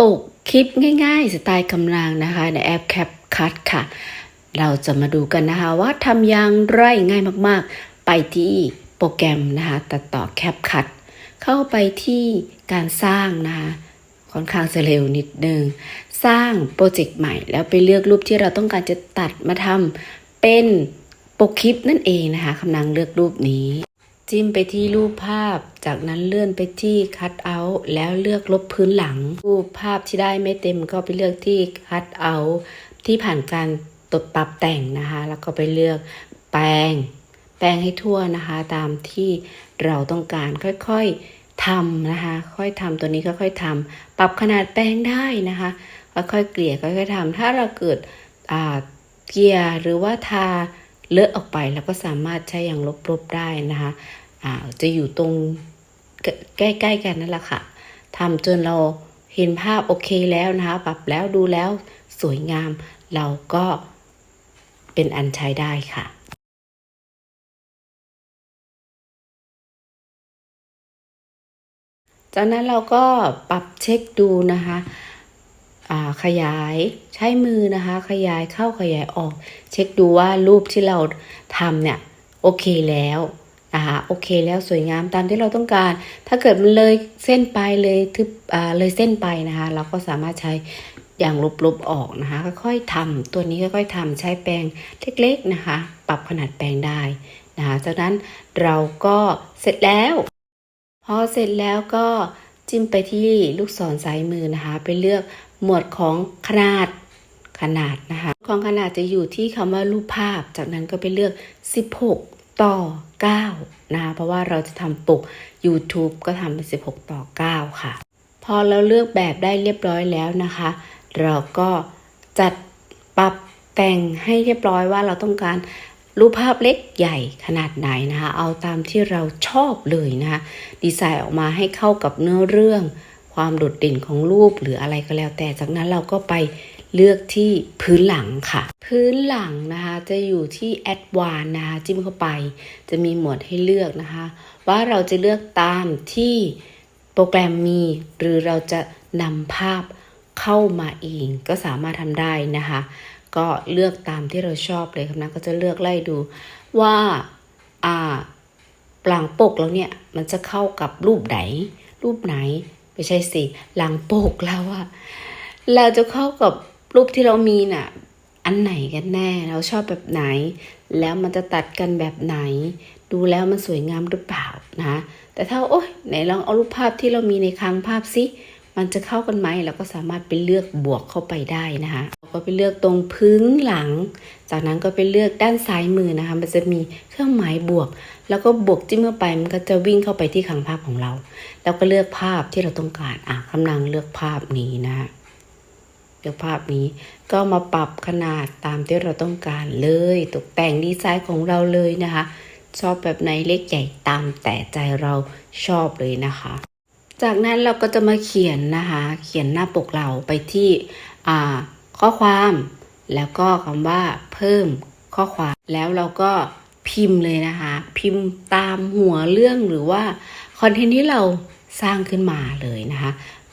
ปกคลิปง่ายๆ สไตล์กำลังนะคะในแอป CapCut ค่ะ เราจะมาดูกันนะคะว่าทำอย่างไรง่ายมากๆ ไปที่โปรแกรมนะคะตัดต่อ CapCut เข้าไปที่การสร้างนะคะค่อนข้างจะเร็วนิดนึง สร้างโปรเจกต์ใหม่ แล้วไปเลือกรูปที่เราต้องการจะตัดมาทำเป็นปกคลิปนั่นเองนะคะกำลังเลือกรูปนี้ จิ้มไปที่รูปภาพ จากนั้นเลื่อนไปที่ Cut Out แล้วเลือกลบพื้นหลัง รูปภาพที่ได้ไม่เต็มก็ไปเลือกที่ Cut Out ที่ผ่านการตดปรับแต่งนะคะ แล้วก็ไปเลือกแปลงแปลงให้ทั่วนะคะ ตามที่เราต้องการค่อยๆทำนะคะ ค่อยทำตัวนี้ค่อยๆทำปรับขนาดแปลงได้นะคะ ค่อยๆเกลี่ยค่อยๆทำถ้าเราเกิดเกลี่ยหรือว่าทาเลอะออกไปเราก็สามารถใช้อย่างลบๆได้นะคะ อ่าจะอยู่ตรงใกล้ๆกันนั่นแหละค่ะทำจนเราเห็นภาพโอเคแล้วนะคะ ปรับแล้วดูแล้วสวยงาม เราก็เป็นอันใช้ได้ค่ะจากนั้นเราก็ปรับเช็คดูนะคะขยายใช้มือนะคะ ขยายเข้าขยายออก เช็คดูว่ารูปที่เราทำเนี่ย โอเคแล้ว นะคะโอเคแล้วสวยงามตามที่เราต้องการ ถ้าเกิดมันเลยเส้นไปเลยทึบอ่าเลยเส้นไปนะคะ เราก็สามารถใช้อย่างลบๆออกนะคะ ค่อยๆทำตัวนี้ค่อยๆทำใช้แปรงเล็กๆนะคะ ปรับขนาดแปรงได้นะคะจากนั้นเราก็เสร็จแล้วพอเสร็จแล้วก็จิ้มไปที่ลูกศรซ้ายมือนะคะ ไปเลือกหมวดของขนาดขนาดนะคะ ของขนาดจะอยู่ที่คำว่ารูปภาพ จากนั้นก็ไปเลือก 16 ต่อ 9 นะคะเพราะว่าเราจะทำปก YouTube ก็ทำเป็น 16 ต่อ 9 ค่ะ พอเราเลือกแบบได้เรียบร้อยแล้วนะคะ เราก็จัดปรับแต่งให้เรียบร้อยว่าเราต้องการรูปภาพเล็กใหญ่ขนาดไหนนะคะ เอาตามที่เราชอบเลยนะคะดีไซน์ออกมาให้เข้ากับเนื้อเรื่อง ความโดดเด่นของรูปหรืออะไรก็แล้วแต่จากนั้นเราก็ไป เลือกที่พื้นหลังค่ะ พื้นหลังนะคะจะอยู่ที่แอดวานนะคะจิ้มเข้าไป จะมีหมวดให้เลือกนะคะ ว่าเราจะเลือกตามที่โปรแกรมมี หรือเราจะนำภาพเข้ามาเองก็สามารถทำได้นะคะ ก็เลือกตามที่เราชอบเลยครับนะก็จะเลือกไล่ดูว่าอ่าหลังปกแล้วเนี่ยมันจะเข้ากับรูปไหน รูปไหนไม่ใช่สิหลังปกแล้วอะเราจะเข้ากับ รูปที่เรามีน่ะ อันไหนกันแน่ เราชอบแบบไหน แล้วมันจะตัดกันแบบไหน ดูแล้วมันสวยงามหรือเปล่านะ แต่ถ้าโอ๊ยไหนลองเอารูปภาพที่เรามีในคลังภาพสิมันจะเข้ากันไหมเราก็สามารถไปเลือกบวกเข้าไปได้นะคะเราก็ไปเลือกตรงพื้นหลัง จากนั้นก็ไปเลือกด้านซ้ายมือนะคะ มันจะมีเครื่องหมายบวก แล้วก็บวกจิ้มเข้าไปมันก็จะวิ่งเข้าไปที่คลังภาพของเรา แล้วก็เลือกภาพที่เราต้องการอะกำลังเลือกภาพนี้นะคะ เลือกภาพนี้ก็มาปรับขนาดตามที่เราต้องการเลย ตกแต่งดีไซน์ของเราเลยนะคะ ชอบแบบไหนเล็กใหญ่ตามแต่ใจเราชอบเลยนะคะ จากนั้นเราก็จะมาเขียนนะคะ เขียนหน้าปกเราไปที่ข้อความแล้วก็คำว่าเพิ่มข้อความแล้วเราก็พิมพ์เลยนะคะ พิมพ์ตามหัวเรื่องหรือว่าคอนเทนต์ที่เราสร้างขึ้นมาเลยนะคะ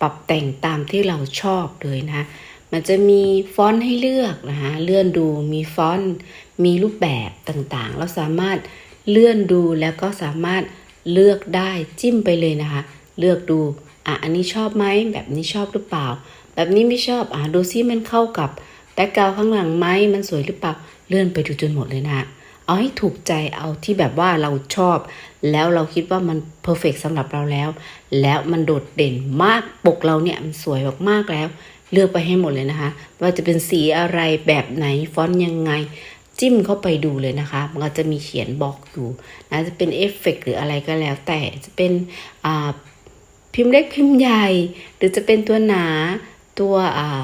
ปรับแต่งตามที่เราชอบเลยนะคะมันจะมีฟอนต์ให้เลือกนะคะเลื่อนดูมีฟอนต์มีรูปแบบต่างๆ เราสามารถเลื่อนดูแล้วก็สามารถเลือกได้จิ้มไปเลยนะคะ เลือกดูอะอันนี้ชอบไหมแบบนี้ชอบหรือเปล่า แบบนี้ไม่ชอบอะดูซิมันเข้ากับแบ็กกราวข้างหลังไหมมันสวยหรือเปล่าเลื่อนไปดูจนหมดเลยนะคะ เอาให้ถูกใจเอาที่แบบว่าเราชอบ แล้วเราคิดว่ามันเพอร์เฟกสำหรับเราแล้ว แล้วมันโดดเด่นมากปกเราเนี่ยมันสวยมากๆแล้ว เลือกไปให้หมดเลยนะคะ ว่าจะเป็นสีอะไรแบบไหนฟอนต์ยังไง จิ้มเข้าไปดูเลยนะคะ มันก็จะมีเขียนบอกอยู่นะจะเป็นเอฟเฟกต์หรืออะไรก็แล้ว แต่จะเป็นพิมพ์เล็กพิมพ์ใหญ่ หรือจะเป็นตัวหนาตัวอ่า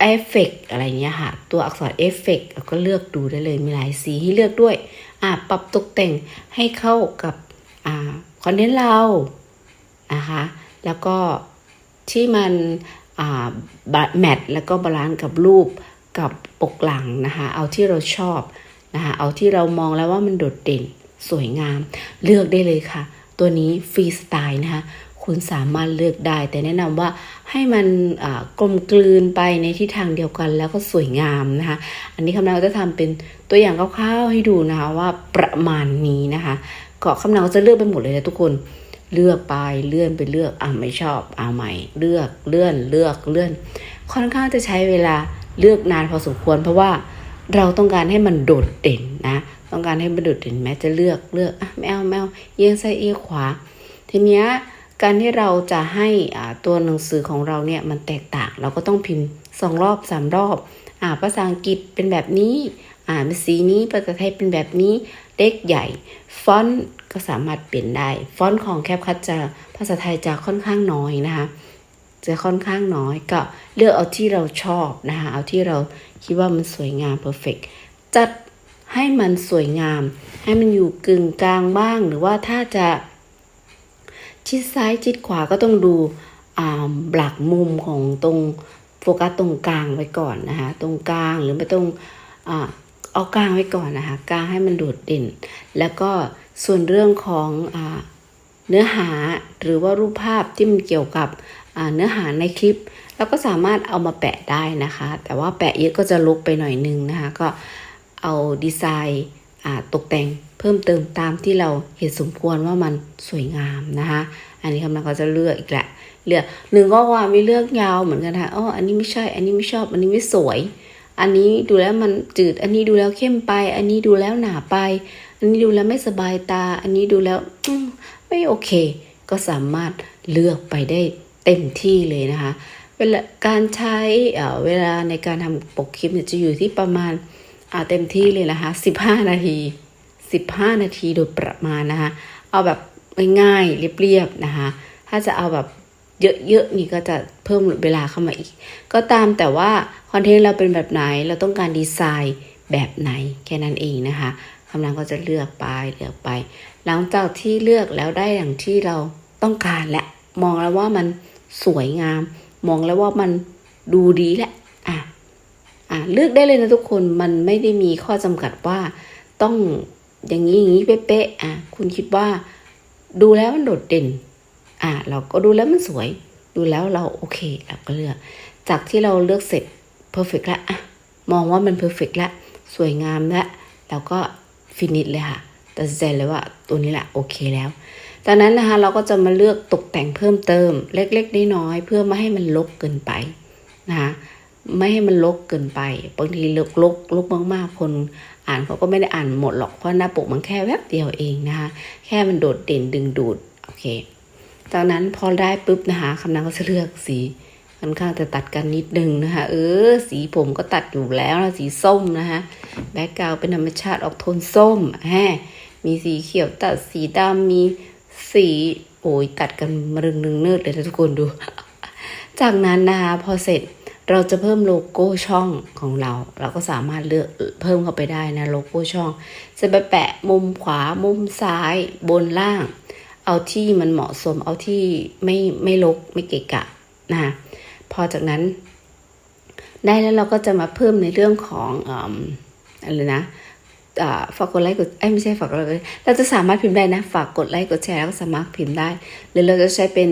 เอฟเฟกต์อะไรเงี้ยค่ะ ตัวอักษรเอฟเฟกต์เราก็เลือกดูได้เลยมีหลายสีให้เลือกด้วย อ่าปรับตกแต่งให้เข้ากับอ่าคอนเทนต์เรานะคะแล้วก็ที่มันอ่าแมทแล้วก็บาลานซ์กับรูปกับปกหลังนะคะ เอาที่เราชอบนะคะเอาที่เรามองแล้วว่ามันโดดเด่นสวยงาม เลือกได้เลยค่ะ ตัวนี้ฟรีสไตล์นะคะ คุณสามารถเลือกได้ แต่แนะนำว่าให้มันกลมกลืนไปในทิศทางเดียวกันแล้วก็สวยงามนะคะ อันนี้คำนาวจะทำเป็นตัวอย่างคร่าวๆให้ดูนะคะว่าประมาณนี้นะคะก็คำนาวจะเลือกไปหมดเลยนะทุกคนเลือกไปเลื่อนไปเลือกอะไม่ชอบเอาใหม่ เลือกเลื่อนเลือกเลื่อน ค่อนข้างจะใช้เวลาเลือกนานพอสมควร เพราะว่าเราต้องการให้มันโดดเด่นนะ ต้องการให้มันโดดเด่นแม้จะเลือกเลือกอะไม่เอาไม่เอาเอียงซ้ายเอียงขวา ทีเนี้ย การที่เราจะให้ตัวหนังสือของเราเนี่ยมันแตกต่าง เราก็ต้องพิมพ์สองรอบสามรอบอ่าภาษาอังกฤษเป็นแบบนี้อ่าเป็นสีนี้ภาษาไทยเป็นแบบนี้เล็กใหญ่ ฟอนต์ก็สามารถเปลี่ยนได้ ฟอนต์ของแคปคัตจะภาษาไทยจะค่อนข้างน้อยนะคะจะค่อนข้างน้อยก็เลือกเอาที่เราชอบนะคะเอาที่เราคิดว่ามันสวยงามเพอร์เฟกจัดให้มันสวยงาม ให้มันอยู่กึ่งกลางบ้าง หรือว่าถ้าจะ ชิดซ้ายชิดขวาก็ต้องดูหลักมุมของตรงโฟกัสตรงกลางไว้ก่อนนะคะ ตรงกลางหรือไม่ตรงอเอากลางไว้ก่อนนะคะกลางให้มันโดดเด่น แล้วก็ส่วนเรื่องของอเนื้อหาหรือว่ารูปภาพที่มันเกี่ยวกับเนื้อหาในคลิปเราก็สามารถเอามาแปะได้นะคะ แต่ว่าแปะเยอะก็จะลุกไปหน่อยนึงนะคะ ก็เอาดีไซน์ ตกแต่งเพิ่มเติมตามที่เราเห็นสมควรว่ามันสวยงามนะคะ อันนี้คำนั้นก็จะเลือกอีกแหละเลือกหนึ่งก็ว่ามีเลือกยาวเหมือนกันค่ะอ๋ออันนี้ไม่ใช่ อันนี้ไม่ชอบ อันนี้ไม่สวย อันนี้ดูแล้วมันจืด อันนี้ดูแล้วเข้มไป อันนี้ดูแล้วหนาไป อันนี้ดูแล้วไม่สบายตา อันนี้ดูแล้วมไม่โอเค ก็สามารถเลือกไปได้เต็มที่เลยนะคะเวลาการใช้เเวลาในการทำปกคลิปเนี่ยจะอยู่ที่ประมาณ เต็มที่เลยนะคะ15นาที15นาทีโดยประมาณนะคะเอาแบบง่ายๆเรียบๆนะคะ ถ้าจะเอาแบบเยอะๆนี่ก็จะเพิ่มเวลาเข้ามาอีก ก็ตามแต่ว่าคอนเทนต์เราเป็นแบบไหน เราต้องการดีไซน์แบบไหนแค่นั้นเองนะคะคำนั้นก็จะเลือกไปเลือกไป หลังจากที่เลือกแล้วได้อย่างที่เราต้องการและมองแล้วว่ามันสวยงาม มองแล้วว่ามันดูดีแหละอะ อะเลือกได้เลยนะทุกคนมันไม่ได้มีข้อจำกัดว่าต้องอย่างนี้อย่างนี้เป๊ะๆอะคุณคิดว่า ดูแล้วมันโดดเด่น อะเราก็ดูแล้วมันสวย ดูแล้วเราโอเคเราก็เลือก จากที่เราเลือกเสร็จเพอร์เฟกละอะมองว่ามันเพอร์เฟกละสวยงามละเราก็ฟินิชเลยค่ะตัดสินใจเลยว่าตัวนี้แหละโอเคแล้วจากนั้นนะคะเราก็จะมาเลือกตกแต่งเพิ่มเติม เล็กๆน้อยๆเพื่อไม่ให้มันลกเกินไปนะคะ ไม่ให้มันลกเกินไป บางทีลกลกลกมากๆ คนอ่านเขาก็ไม่ได้อ่านหมดหรอก เพราะหน้าปกมันแค่แวบเดียวเองนะคะ แค่มันโดดเด่นดึงดูด โอเค จากนั้นพอได้ปุ๊บนะคะคำนั้นก็จะเลือกสีค่อนข้างจะตัดกันนิดนึงนะคะ เออ สีผมก็ตัดอยู่แล้วนะสีส้มนะคะแบ็กกราวเป็นธรรมชาติออกโทนส้มแฮมีสีเขียวตัดสีดำมีสีโอ้ยตัดกันมารึงนึงเนิดเลยนะทุกคนดู จากนั้นนะคะพอเสร็จ เราจะเพิ่มโลโก้ช่องของเรา เราก็สามารถเลือกเพิ่มเข้าไปได้นะโลโก้ช่องจะไปแปะมุมขวามุมซ้ายบนล่าง เอาที่มันเหมาะสมเอาที่ไม่ไม่ลกไม่เกะกะนะพอจากนั้น ได้แล้วเราก็จะมาเพิ่มในเรื่องของอะไรนะฝากกดไลค์กดไม่ใช่ฝากกดไลค์เราจะสามารถพิมพ์ได้นะฝากกดไลค์กดแชร์แล้วก็สามารถพิมพ์ได้ หรือเราจะใช้เป็น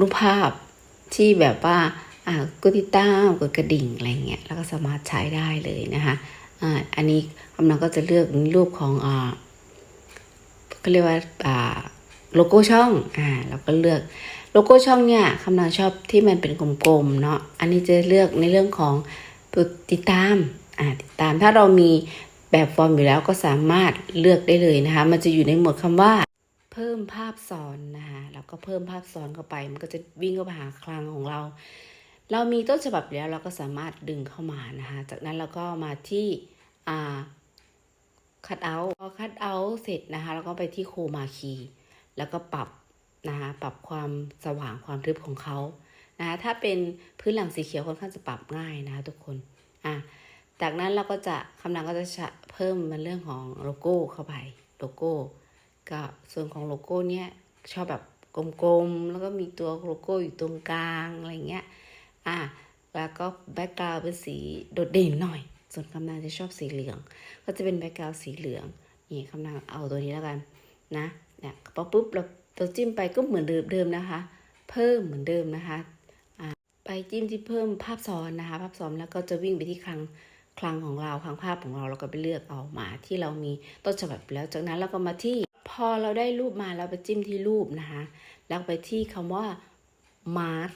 รูปภาพที่แบบว่า กดติดตามกดกระดิ่งอะไรเงี้ยแล้วก็สามารถใช้ได้เลยนะคะอ่าอันนี้กำลังก็จะเลือกรูปของอ่าก็เรียกว่าอ่าโลโก้ช่องอ่าเราก็เลือกโลโก้ช่องเนี่ยคำนางชอบที่มันเป็นกลมๆเนาะอันนี้จะเลือกในเรื่องของติดตามอ่าติดตามถ้าเรามีแบบฟอร์มอยู่แล้วก็สามารถเลือกได้เลยนะคะ มันจะอยู่ในหมวดคำว่า เพิ่มภาพซ้อนนะคะแล้วก็เพิ่มภาพซ้อนเข้าไป มันก็จะวิ่งเข้าไปหาคลังของเรา เรามีต้นฉบับแล้วเราก็สามารถดึงเข้ามานะคะ จากนั้นเราก็มาที่คัดเอาท์พอคัดเอาท์เสร็จนะคะแล้วก็ไปที่โคมาคีแล้วก็ปรับนะคะปรับความสว่างความทึบของเขานะคะถ้าเป็นพื้นหลังสีเขียวค่อนข้างจะปรับง่ายนะคะทุกคนอะจากนั้นเราก็จะคำนางก็จะเพิ่มมันเรื่องของโลโก้เข้าไปโลโก้ก็ส่วนของโลโก้เนี้ยชอบแบบกลมๆแล้วก็มีตัวโลโก้อยู่ตรงกลางอะไรเงี้ย อะแล้วก็แบ็กกราวเป็นสีโดดเด่นหน่อย ส่วนคำนางจะชอบสีเหลือง ก็จะเป็นแบ็กกราวสีเหลือง นี่คำนางเอาตัวนี้แล้วกันนะเนี่ยพอปุ๊บเราเราจิ้มไปก็เหมือนเดิมนะคะ เพิ่มเหมือนเดิมนะคะอ่าไปจิ้มที่เพิ่มภาพซ้อนนะคะ ภาพซ้อนแล้วก็จะวิ่งไปที่คลังคลังของเราคลังภาพของเราเราก็ไปเลือกเอามาที่เรามีต้นฉบับแล้วจากนั้นเราก็มาที่พอเราได้รูปมาเราไปจิ้มที่รูปนะคะแล้วไปที่คำว่า mark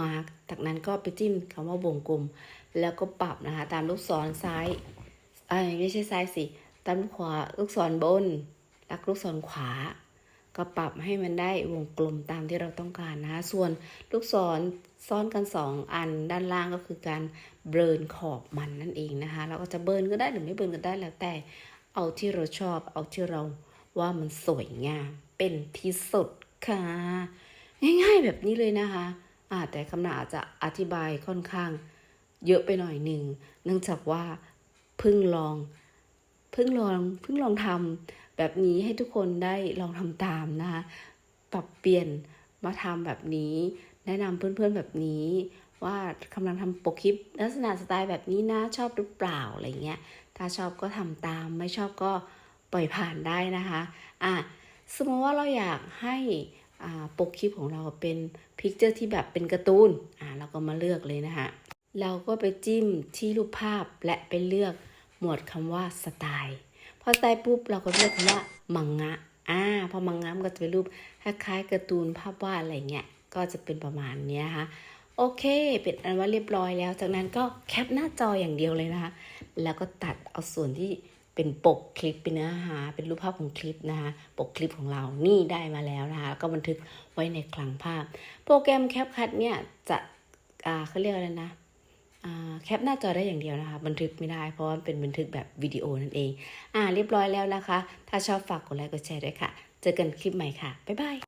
mark จากนั้นก็ไปจิ้มคำว่าวงกลม แล้วก็ปรับนะคะ ตามลูกศรซ้ายเอ้ยไม่ใช่ซ้ายสิตามลูกขวาลูกศรบนล้วลูกศรขวา ก็ปรับให้มันได้วงกลมตามที่เราต้องการนะคะ ส่วนลูกศรซ้อนกัน 2 อันด้านล่างก็คือการเบิร์นขอบมันนั่นเองนะคะ เราก็จะเบิร์นก็ได้หรือไม่เบิร์นก็ได้แล้วแต่ เอาที่เราชอบเอาที่เราว่ามันสวยงามเป็นที่สุดค่ะ ง่ายๆแบบนี้เลยนะคะ แต่คำนาอาจจะอธิบายค่อนข้าง เยอะไปหน่อยหนึ่ง เนื่องจากว่าเพิ่งลองเพิ่งลองเพิ่งลองทำแบบนี้ให้ทุกคนได้ลองทำตามนะคะปรับเปลี่ยนมาทำแบบนี้ แนะนำเพื่อนๆแบบนี้ ว่ากำลังทำปรคลิปลักษณะสไตล์แบบนี้นะชอบหรือเปล่าอะไรเงี้ยถ้าชอบก็ทำตาม ไม่ชอบก็ปล่อยผ่านได้นะคะ อะ สมมติว่าเราอยากให้ ปกคลิปของเราเป็นพิกเจอร์ที่แบบเป็นการ์ตูนอ่าเราก็มาเลือกเลยนะคะเราก็ไปจิ้มที่รูปภาพและไปเลือกหมวดคำว่าสไตล์พอสไตล์ปุ๊บเราก็เลือกคำว่ามังงะอ่าพอมังงะมันก็จะเป็นรูปคล้ายๆการ์ตูนภาพวาดอะไรเงี้ยก็จะเป็นประมาณนี้ยนะคะโอเค เป็นอันว่าเรียบร้อยแล้ว จากนั้นก็แคปหน้าจออย่างเดียวเลยนะคะ แล้วก็ตัดเอาส่วนที่ เป็นปกคลิปเป็นเนื้อหา เป็นรูปภาพของคลิปนะคะปกคลิปของเรานี่ได้มาแล้วนะคะแล้วก็บันทึกไว้ในคลังภาพ โปรแกรมแคปคัดเนี่ยจะอ่าเขาเรียกอะไรนะแคปหน้าจอได้อย่างเดียวนะคะ บันทึกไม่ได้เพราะว่ามันเป็นบันทึกแบบวิดีโอนั่นเอง อ่าเรียบร้อยแล้วนะคะ ถ้าชอบฝากกดไลค์กดแชร์ด้วยค่ะ เจอกันคลิปใหม่ค่ะ บ๊ายบาย